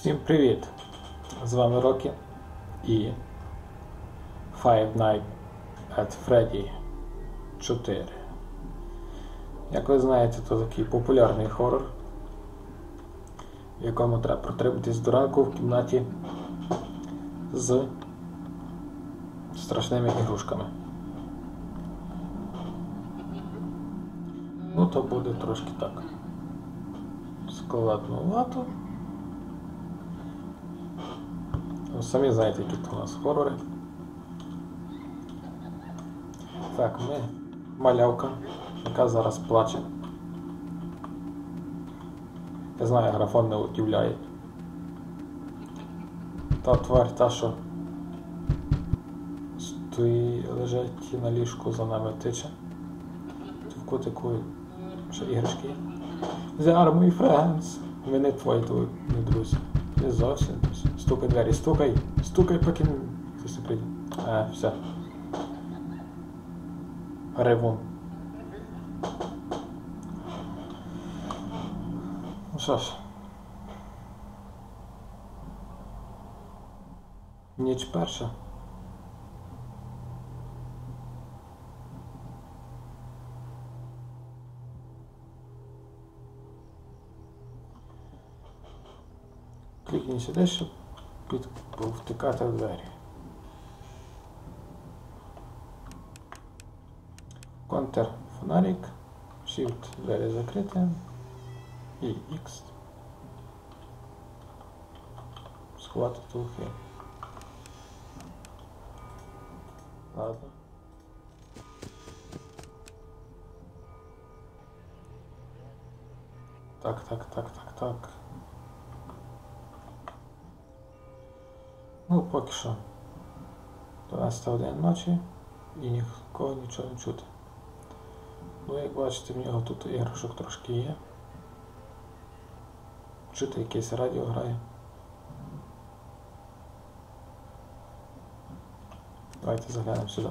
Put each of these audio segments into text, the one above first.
Всім привіт! З вами Рокі і Five Nights at Freddy 4. Як ви знаєте, то такий популярний хорор, в якому треба протриматись до ранку в кімнаті з страшними ігрушками. Ну, то буде трошки так. Складновато. Ви самі знаєте, які тут у нас хорори. Так, ми малявка, яка зараз плаче. Я знаю, графон не удивляє. Та тварь та, що стоїть, лежить на ліжку за нами тиче. В кутику ще іграшки є. They are my friends. Ми не твої, твої не друзі. Не зовсім. Стукай двері, стукай, стукай, поки хтось прийде. А, все. Ревун. Ну що ж. Ніч перша. Клікніть сюди, щоб під... втикати в двері. Контр фонарик, Shift двері закриті і X. Сховати тухи. Ладно. Так, так, так, так, так. Ну, поки що. 12 година ночі і нікого нічого не чути. Ну, як бачите, в нього тут іграшок трошки є. Чути якесь радіо грає. Давайте заглянемо сюди.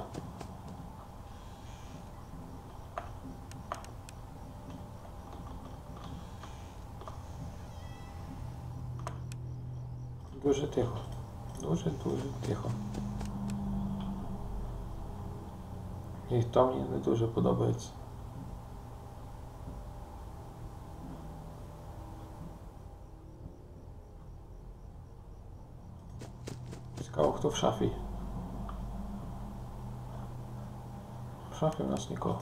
Дуже тихо. Дуже-дуже тихо. І то мені не дуже подобається. Цікаво, хто в шафі. В шафі у нас нікого.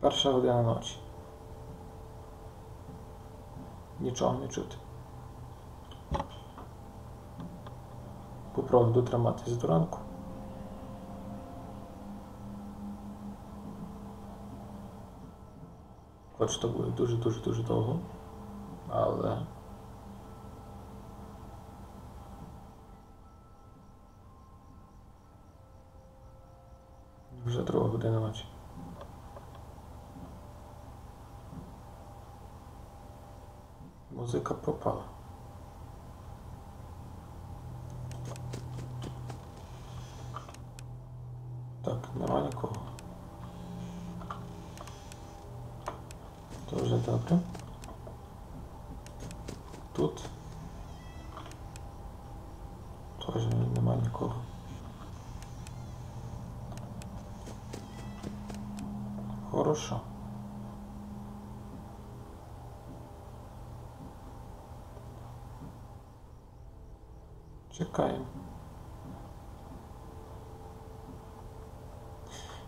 Перша година ночі. Нічого не чути. Попробую дотриматись до ранку. Хоч то буде дуже-дуже-дуже довго, але вже друга година ночі. Музика пропала. Так, нема нікого. Вже добре. Тут теж нема нікого. Хорошо. Чекаємо.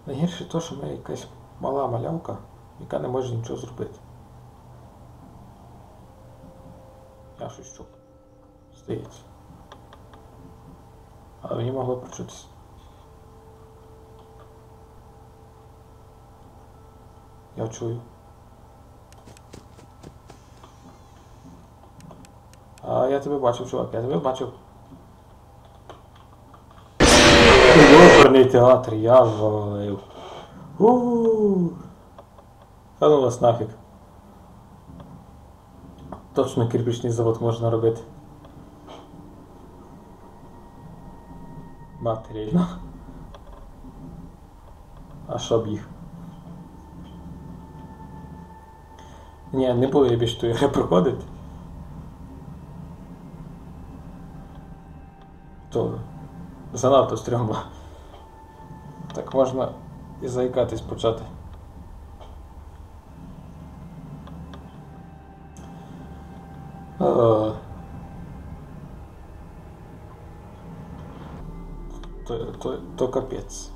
Найгірше то, що ми якась мала малявка, яка не може нічого зробити. Я щось чув. Здається. Але мені могло почутися. Я чую. А я тебе бачив, чувак, я тебе бачив. Оперний театр, я валив. у Та ну вас нафіг. Точно кирпичний завод можна робити. Матеріально. А що б їх? Ні, не буду я більше ту проходити. То занадто стрьомно. Так можна і заїкатись почати. То, то, то капець.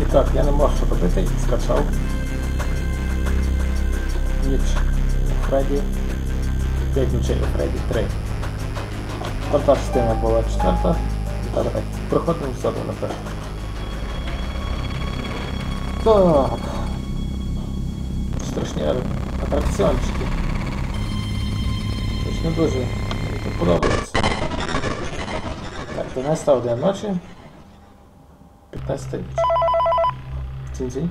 І так, я не можу робити, скачав. Ніч Фредді. 5 нічей у Фредді 3. Одна частина була четверта. Ale trochę już sobie na pewno. To... Strasznie atrakcjonczki. Strasznie duży. Mi to podoba jest. Tak, 12 ode nocy. 15. Dzień, dzień.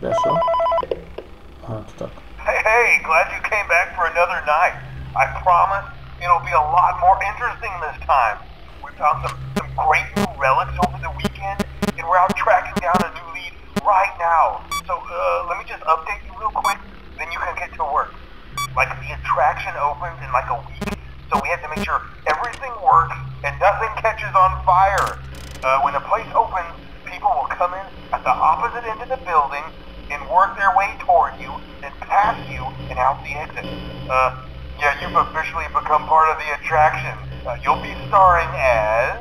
Weszło. Aha, to tak. Hey, hey, glad you came back for another night. I promise it'll be a lot more interesting this time. We found some, some great new relics over the weekend, and we're out tracking down a new lead right now. So, uh, let me just update you real quick, then you can get to work. Like, the attraction opens in like a week, so we have to make sure everything works and nothing catches on fire. Uh, when the place opens, people will come in at the opposite end of the building and work their way toward you, then past you, and out the exit. Uh, yeah, you've officially become part of the attraction. Uh, you'll be starring as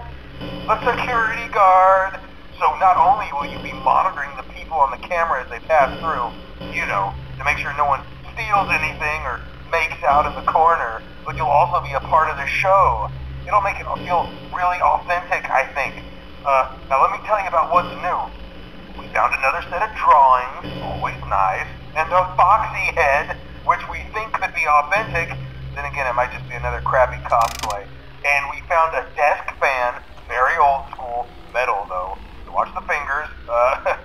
the security guard. So not only will you be monitoring the people on the camera as they pass through, you know, to make sure no one steals anything or makes out in the corner, but you'll also be a part of the show. It'll make it feel really authentic, I think. Uh, now let me tell you about what's new. We found another set of drawings, always nice, and a foxy head, which we think could be authentic. Then again, it might just be another crappy cosplay. And we found a desk fan, very old school, metal though. Watch the fingers.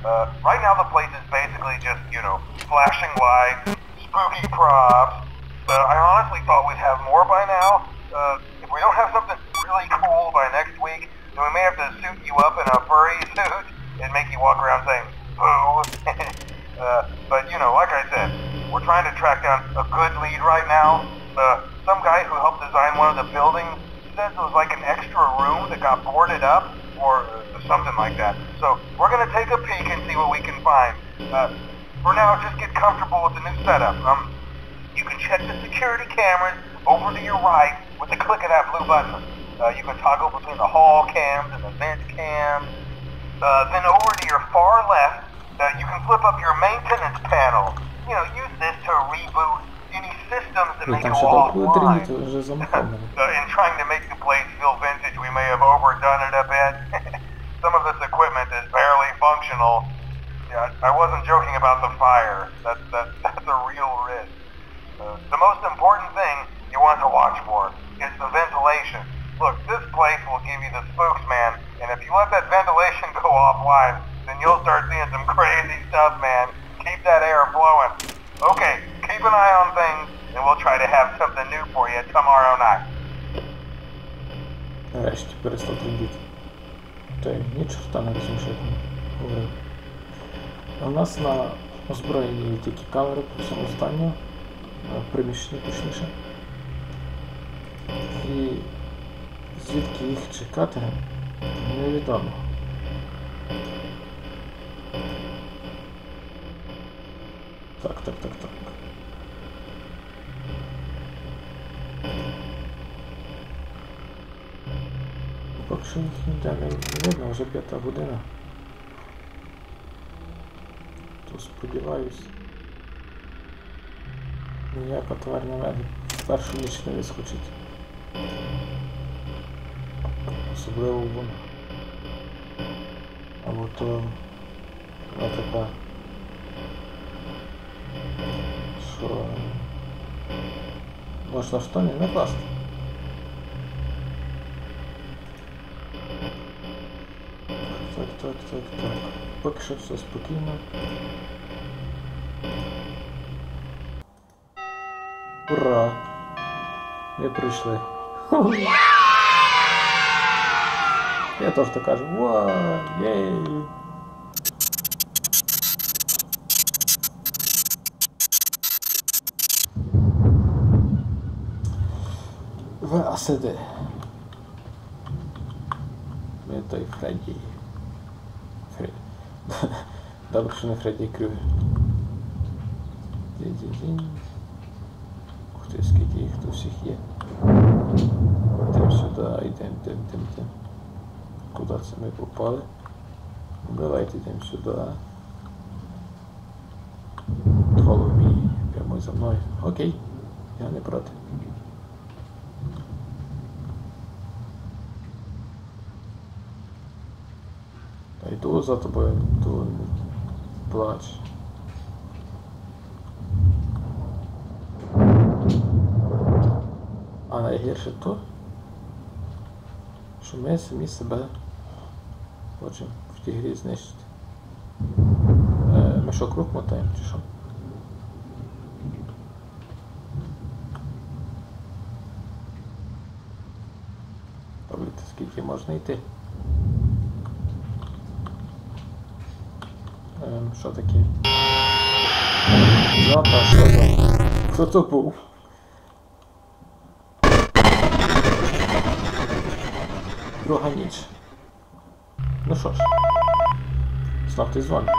Uh, uh, right now the place is basically just, you know, flashing lights, spooky props. Uh, I honestly thought we'd have more by now. Uh, if we don't have something really cool by next week, then we may have to suit you up in a furry suit and make you walk around saying, boo. uh, but, you know, like I said, we're trying to track down a good lead right now. Uh, some guy who helped design one of the buildings says it was like an extra room that it up or something like that. So we're going to take a peek and see what we can find. Uh, for now, just get comfortable with the new setup. Um, you can check the security cameras over to your right with the click of that blue button. Uh, you can toggle between the hall cams and the vent cams. Uh, then over to your far left, uh, you can flip up your maintenance panel. You know, use this to reboot any systems that may go offline. uh, in trying to make the something new for you tomorrow night. Нарешті перестав трендіти. Та й ні чорта не розумію. У нас на озброєнні тільки камери по всьому е, приміщенні точніше. І звідки їх чекати, невідомо. Так, так, так, так. Їх ніде не видно, вже п'ята година. То сподіваюсь. Ніяка мене в першу ніч не вискочить. Особливо вона. Або то вона така. Що можна штани не класти. так, так, так. Поки що все спокійно. Ура! Ми прийшли. Я теж так кажу. Вау! Єй! В АСД. Ми той Фредді. Добре, що не Фредді Крюгер. Ух ти, скільки їх тут всіх є. Йдемо сюди, йдемо, йдемо, йдемо, йдемо. Куди це ми попали? Давайте йдемо сюди. Follow me. Прямо за мною. Окей. Я не проти. Та йду за тобою, йду, плач. А найгірше то, що ми самі себе хочемо в тій грі знищити. Е, ми що, круг мотаємо чи що? Робити скільки можна йти. Ем, що таке? Жопа, що там? Хто то був? Друга ніч. Ну що ж, знов ти дзвонить.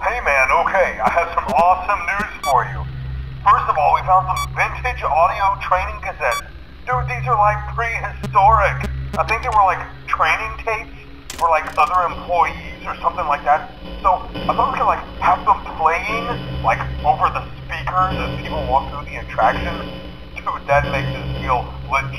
Hey man, okay, I have some awesome news for you. First of all, we found some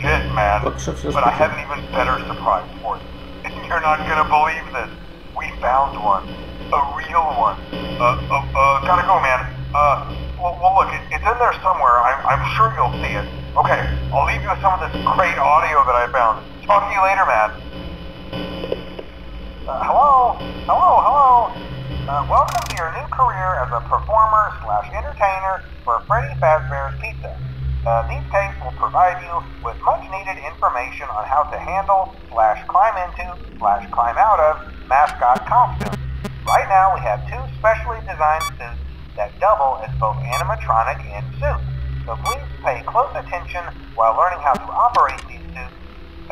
legit, man. Look, your But I have an even better surprise for you. You're not gonna believe this. We found one. A real one. Uh, uh, uh, gotta go, man. Uh, well, well look, it, it's in there somewhere. I'm, I'm sure you'll see it. Okay, I'll leave you with some of this great audio that I found. Talk to you later, man. Uh, hello? Hello, hello? Uh, welcome to your new career as a performer slash entertainer for Freddy Fazbear's Pizza. Uh, these tapes provide you with much needed information on how to handle slash climb into slash climb out of mascot costumes. Right now we have two specially designed suits that double as both animatronic and suit. So please pay close attention while learning how to operate these suits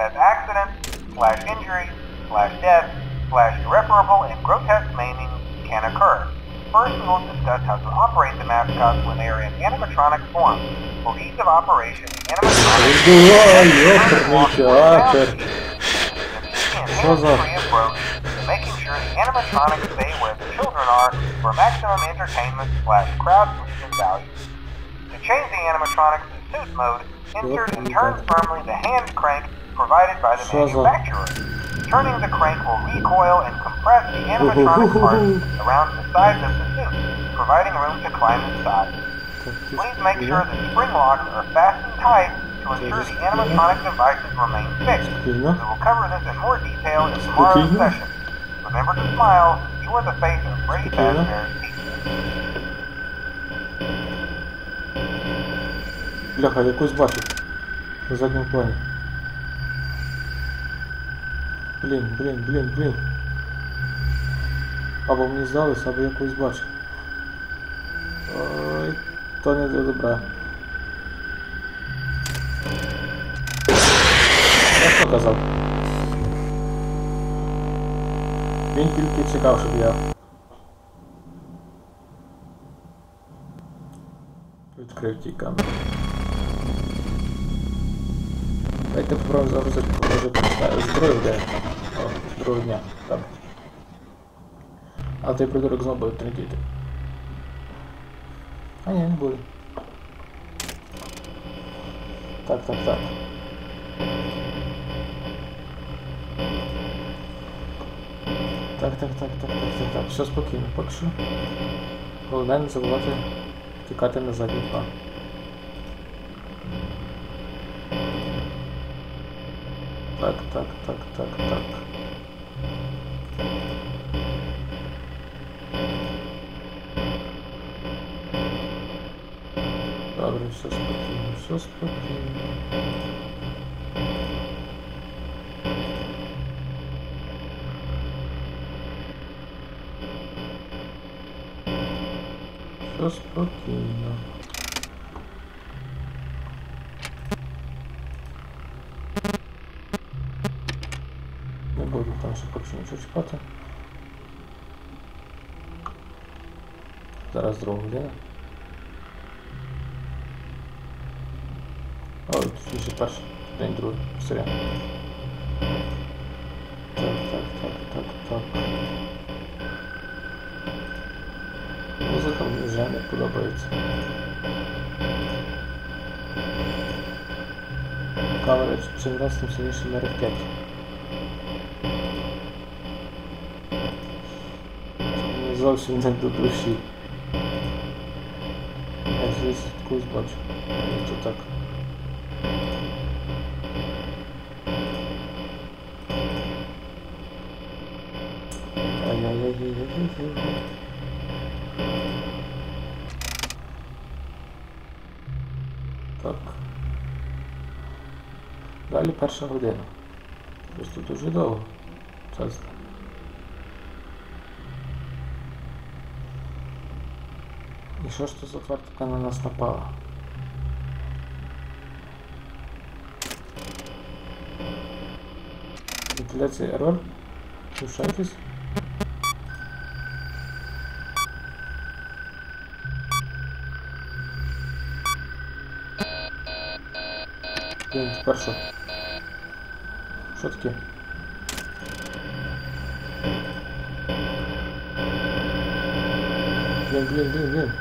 as accidents slash injuries slash death slash irreparable and grotesque maiming can occur. First, we will discuss how to operate the mascots when they are in animatronic form. For ease of operation, animus... ...enhanced free approach, making sure the animatronics stay where the children are for maximum entertainment slash crowd pleasing value. To change the animatronics to suit mode, insert and turn firmly the hand crank provided by the manufacturer. Turning the crank will recoil and compress the animatronic parts around the sides of the suit, providing room to climb inside. Please make sure the spring locks are fastened tight to ensure the animatronic devices remain fixed. We Спокійно. will cover this in more detail in tomorrow's Спокійно. session. Remember to smile. You are the face of Freddy Спокійно. Fazbear's Pizza. Бляха, якусь бачу. На задньому плані. Блін, блін, блін, блін. Або мені здалося, або якусь бачу. То не до добра. Я що казав? Він тільки чекав, щоб я відкрив ті камери. Давайте попробуємо може почитаю зброю де. О, другого дня. Добре. А той придурок знову буде трендіти. А ні, не буде. Так, так, так. Так, так, так, так, так, так, так. Все спокійно, поки. Головне не забувати тікати на задній план. Так, так, так, так, так. спокойно, все спокойно, все спокойно. Все спокойно. Не буду там ще поки нічого чіпати. Зараз другу година. Ой, точніше перший, день другий, сорян. Так, так, так, так, так. Музика мені вже не подобається. Камера чим раз тим сильніше мерехтять. Мені зовсім не до душі. Я звідси якусь бачу. Так. Далі перша година. Просто дуже довго. Чесно. І що ж то за тварь на нас напала? Вентиляція ерор. Слушайтесь. Блін, тепер що? Що таке? Блін, блін, блін, блін.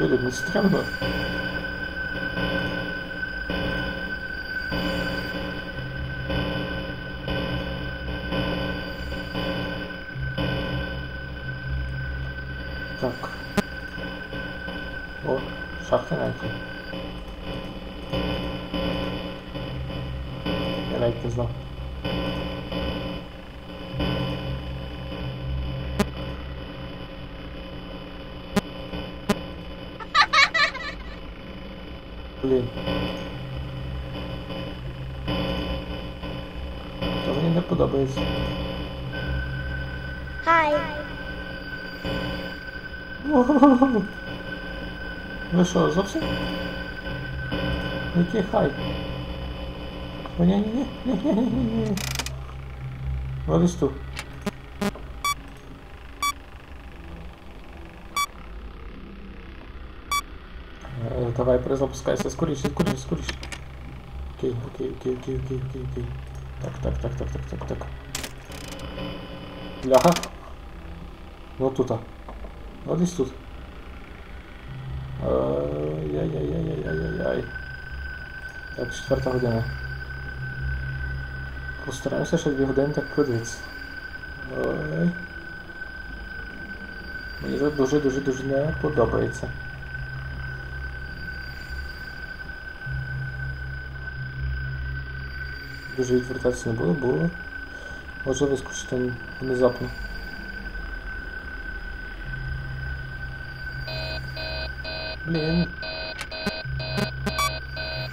Люди, не стрімно. Блін. То мені не подобається. Hi. Ви що, зовсім? Який хай? О, ні, ні, ні, ні, ні, ні, ні. Ось тут. Перезапускайся, скоріше, скоріше, скоріше. Окей, окей, окей, окей, окей, окей, окей. Так, так, так, так, так, так, так. Ляха. Ну тут. а. Ну десь тут. Ай-яй-яй-яй-яй-яй-яй. Так, четверта година. Постараємося ще дві години так продивитися. Ой. Мені це дуже-дуже-дуже не подобається. Дуже відвертатися не було, бо може вискочити внезапно. Блін.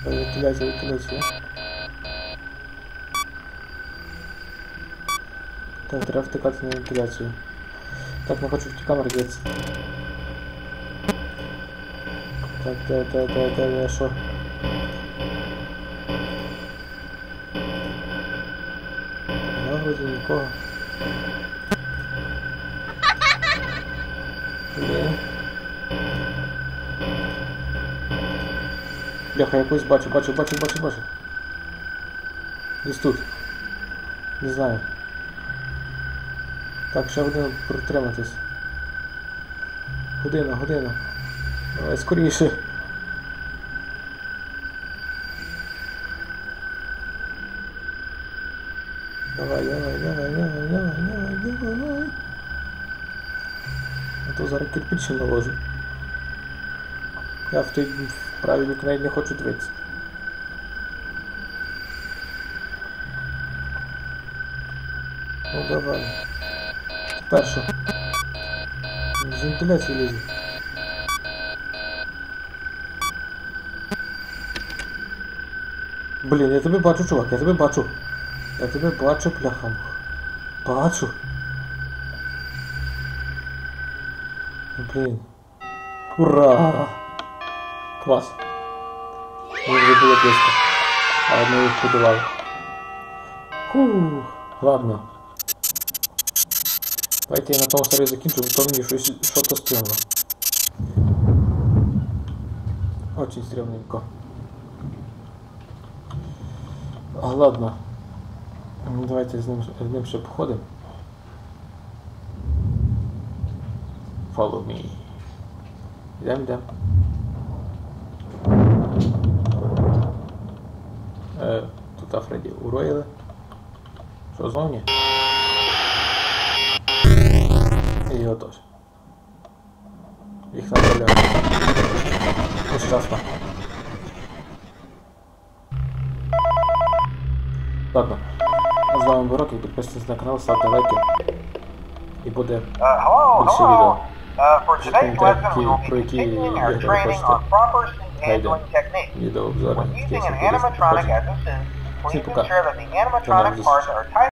Вентиляція, вентиляція. Так, треба втикати на вентиляцію. Так, не хочу в ті камери дивитися. Так, де, де, де, де, де, що? Нікого. Блін. Бляха, якусь бачу, бачу, бачу, бачу, бачу. Десь тут. Не знаю. Так, ще годину протриматись. Година, година. Давай скоріше. то зараз кирпичі наложу. Я в той в правій бік навіть не хочу дивитися. Ну давай. Першу. З вентиляції лізе. Блін, я тебе бачу, чувак, я тебе бачу. Я тебе бачу, пляхам. Бачу. Блін. Ура! Клас. Мені вже було близько. Але ми їх подолали. Фух, ладно. Давайте я на тому старі закінчу, бо то мені щось що-то стрімно. Очень стрімненько. А, ладно. Ну, Давайте з ним, з ним ще походимо. Follow me. Йдем, йдем. Е, тут Фредді уроїли. Що зовні? І його теж. Їх направляють. Нещасно. Ладно. А з вами Борок, і підписуйтесь на канал, ставте лайки. І буде Uh, Більше відео. Uh, for today's lesson, we will be continuing our training on proper suit handling techniques. When using an animatronic as a suit, please ensure that the animatronic parts are tight.